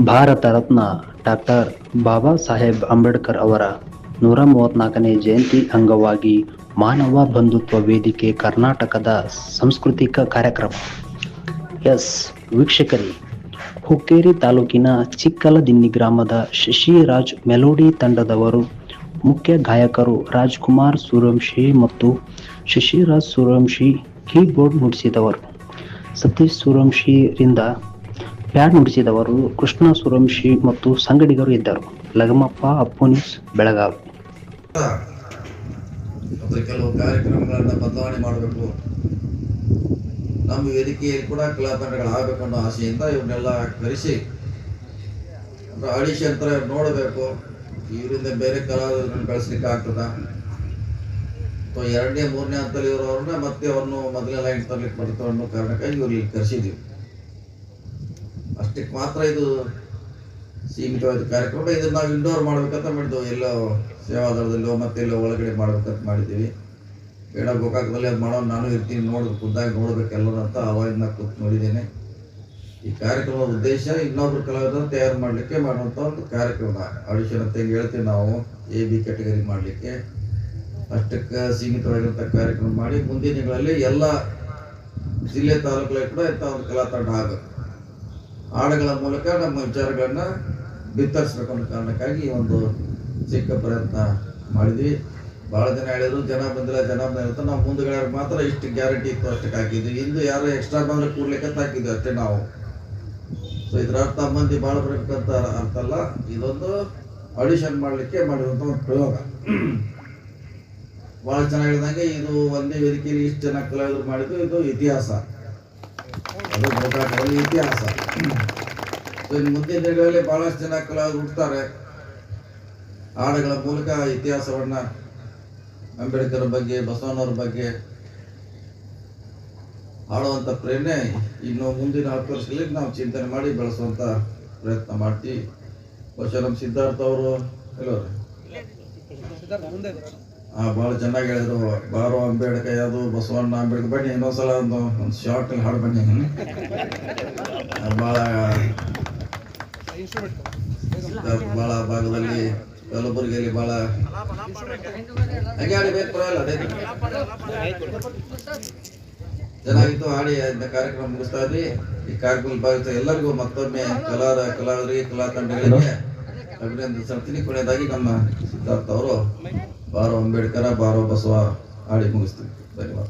Bharat Ratna doctor Baba Saheb Ambedkar ಅವರ ನೂರ ಮೂವತ್ನಾಲ್ಕನೇ ಜಯಂತಿ ಅಂಗವಾಗಿ ಮಾನವ ಬಂಧುತ್ವ ವೇದಿಕೆ ಕರ್ನಾಟಕದ ಸಾಂಸ್ಕೃತಿಕ ಕಾರ್ಯಕ್ರಮ. ಎಸ್, ವೀಕ್ಷಕರಿ, ಹುಕ್ಕೇರಿ ತಾಲೂಕಿನ ಚಿಕ್ಕಲದಿನ್ನಿ ಗ್ರಾಮದ ಶಶಿರಾಜ್ ಮೆಲೋಡಿ ತಂಡದವರು ಮುಖ್ಯ ಗಾಯಕರು ರಾಜ್ಕುಮಾರ್ ಸೂರ್ಯವಂಶಿ ಮತ್ತು ಶಶಿರಾಜ್ ಸೂರ್ಯವಂಶಿ ಕೀಬೋರ್ಡ್ ನುಡಿಸಿದವರು. ಸತೀಶ್ ಸೂರ್ಯವಂಶಿರಿಂದ ಪ್ಯಾಡ್ ನುಡಿಸಿದವರು ಕೃಷ್ಣ ಸುರಂಶಿ ಮತ್ತು ಸಂಗಡಿಗರು ಇದ್ದರು. ಲಗಮಪ್ಪ ಅಪ್ಪುನಿಸ್ ಬೆಳಗಾವಿ. ಅಂದ್ರೆ ಕೆಲವು ಕಾರ್ಯಕ್ರಮಗಳನ್ನ ಬದಲಾವಣೆ ಮಾಡಬೇಕು. ನಮ್ಮ ವೇದಿಕೆಯಲ್ಲಿ ಕೂಡ ಕಲಾ ಅನ್ನೋ ಆಸೆಯಿಂದ ಇವನ್ನೆಲ್ಲ ಕರೆಸಿ ಆಡಿಷನ್ ಥರ ನೋಡಬೇಕು. ಇವರಿಂದ ಬೇರೆ ಕಲಾವಿದರನ್ನು ಕಳಿಸ್ಲಿಕ್ಕೆ ಆಗ್ತದ? ಅಥವಾ ಎರಡನೇ, ಮೂರನೇ ಹಂತದಲ್ಲಿ ಇರೋರನ್ನ ಮತ್ತೆ ಅವ್ರನ್ನು ಮೊದಲೇ ಲೈನ್ ತರ್ಲಿಕ್ಕೆ ಬರ್ತವೆ ಅನ್ನೋ ಕಾರಣಕ್ಕಾಗಿ ಇವ್ರಿಗೆ ಕರೆಸಿದ್ದೀವಿ ಅಷ್ಟಕ್ಕೆ ಮಾತ್ರ ಇದು ಸೀಮಿತವಾದ ಕಾರ್ಯಕ್ರಮ. ಇದನ್ನು ನಾವು ಇಂಡೋರ್ ಮಾಡ್ಬೇಕಂತ ಮಾಡಿದ್ವು ಎಲ್ಲೋ ಸೇವಾದಳದಲ್ಲೋ ಮತ್ತೆ ಎಲ್ಲೋ ಒಳಗಡೆ ಮಾಡ್ಬೇಕಂತ ಮಾಡಿದ್ದೀವಿ. ಬೇಡ, ಗೋಕಾಕದಲ್ಲಿ ಅದು ಮಾಡೋ ನಾನು ಇರ್ತೀನಿ. ನೋಡೋದು ಖುದ್ದಾಗಿ ನೋಡಬೇಕೆಲ್ಲರೂ ಅಂತ ಅವಾಗಿಂದ ಕೂತ್ ನೋಡಿದ್ದೇನೆ. ಈ ಕಾರ್ಯಕ್ರಮದ ಉದ್ದೇಶ ಇನ್ನೊಬ್ರು ಕಲಾವಿದರನ್ನು ತಯಾರು ಮಾಡಲಿಕ್ಕೆ ಮಾಡುವಂಥ ಒಂದು ಕಾರ್ಯಕ್ರಮ. ಆಡಿಷನ್ ಅಂತ ಹೇಳ್ತೀವಿ ನಾವು, ಎ, ಬಿ ಕ್ಯಾಟಗರಿ ಮಾಡಲಿಕ್ಕೆ. ಅಷ್ಟಕ್ಕೆ ಸೀಮಿತವಾಗಿರುವಂಥ ಕಾರ್ಯಕ್ರಮ ಮಾಡಿ ಮುಂದಿನ ದಿನಗಳಲ್ಲಿ ಎಲ್ಲ ಜಿಲ್ಲೆ ತಾಲೂಕಲ್ಲಿ ಕೂಡ ಇಂಥ ಒಂದು ಕಲಾ ತಂಡ ಆಗಬೇಕು. ಹಾಡುಗಳ ಮೂಲಕ ನಮ್ಮ ವಿಚಾರಗಳನ್ನ ಬಿತ್ತರಿಸ್ಬೇಕು ಅನ್ನೋ ಕಾರಣಕ್ಕಾಗಿ ಒಂದು ಚಿಕ್ಕ ಪ್ರಯತ್ನ ಮಾಡಿದ್ವಿ. ಭಾಳ ಜನ ಹೇಳಿದ್ರು, ಜನ ಬಂದಿಲ್ಲ ಜನ ಬಂದಿಲ್ಲ ನಾವು ಮುಂದುಗಡೆ ಮಾತ್ರ ಇಷ್ಟು ಗ್ಯಾರಂಟಿ ಇತ್ತು ಅಷ್ಟಕ್ಕೆ ಹಾಕಿದ್ವಿ. ಇಂದು ಯಾರು ಎಕ್ಸ್ಟ್ರಾ ಬಂದ್ರೆ ಕೂಡ್ಲಿಕ್ಕೆ ಅಂತ ಹಾಕಿದ್ವಿ ಅಷ್ಟೇ ನಾವು. ಸೊ ಇದ್ರ ಅರ್ಥ ಮಂದಿ ಭಾಳ ಬರ್ಬೇಕಂತ ಅರ್ಥ ಅಲ್ಲ. ಇದೊಂದು ಆಡಿಷನ್ ಮಾಡಲಿಕ್ಕೆ ಮಾಡಿರುವಂಥ ಒಂದು ಪ್ರಯೋಗ. ಭಾಳ ಹೇಳಿದಂಗೆ ಇದು ಒಂದೇ ವೇದಿಕೆಯಲ್ಲಿ ಇಷ್ಟು ಜನ ಕಲಾವಿದರು ಮಾಡಿದ್ದು, ಇದು ಇತಿಹಾಸ. ಅದು ಇತಿಹಾಸ. ಸೊ ಇನ್ನು ಮುಂದಿನ ದಿನಗಳಲ್ಲಿ ಬಹಳಷ್ಟು ಜನ ಕಲಾವಿದರು ಹುಡ್ತಾರೆ ಹಾಡುಗಳ ಮೂಲಕ ಇತಿಹಾಸವನ್ನ ಅಂಬೇಡ್ಕರ್ ಬಗ್ಗೆ, ಬಸವಣ್ಣವ್ರ ಬಗ್ಗೆ ಹಾಡುವಂಥ ಪ್ರೇರಣೆ ಇನ್ನು ಮುಂದಿನ ಹತ್ತು ವರ್ಷಗಳಿಗೆ ನಾವು ಚಿಂತನೆ ಮಾಡಿ ಬೆಳೆಸುವಂಥ ಪ್ರಯತ್ನ ಮಾಡ್ತೀವಿ. ಬಹುಶಃ ನಮ್ಮ ಸಿದ್ಧಾರ್ಥ ಅವರು ಎಲ್ಲೋ ಭಾಳ ಚೆನ್ನಾಗಿ ಹೇಳಿದ್ರು. ಬಾರೋ ಅಂಬೇಡ್ಕರ್ ಯಾವುದು ಬಸವಣ್ಣ ಅಂಬೇಡ್ಕರ್ ಬನ್ನಿ ಇನ್ನೊಂದ್ಸಲ ಒಂದು ಒಂದು ಶಾರ್ಟ್ ಹಾಡು ಬನ್ನಿ. ಭಾಳ ಭಾಳ ಭಾಗದಲ್ಲಿ ಕಲಬುರಗಿಯಲ್ಲಿ ಭಾಳ ಹಂಗೆ ಆಡಿಬೇಕು ಪರವಾಗಿಲ್ಲ ಅದೇ ಚೆನ್ನಾಗಿತ್ತು, ಹಾಡಿ ಅದನ್ನ ಕಾರ್ಯಕ್ರಮ ಮುಗಿಸ್ತಾ ಇದ್ವಿ. ಈ ಕಾರ್ಯಕ್ರಮ ಭಾಗಿಸ್ತ ಎಲ್ಲರಿಗೂ ಮತ್ತೊಮ್ಮೆ ಕಲಾರ, ಕಲಾವಿದರಿಗೆ ಕಲಾ ತಂಡಗಳಿಗೆ ಅಭಿನಂದಿಸ್ತೀನಿ ಕೊನೆಯದಾಗಿ ನಮ್ಮ ಸಿದ್ಧಾರ್ಥ ಅವರು. ಬಾರೋ ಅಂಬೇಡ್ಕರ ಬಾರೋ ಬಸವ. ಹಾಡಿ ಮುಗಿಸ್ತೀವಿ ಧನ್ಯವಾದ.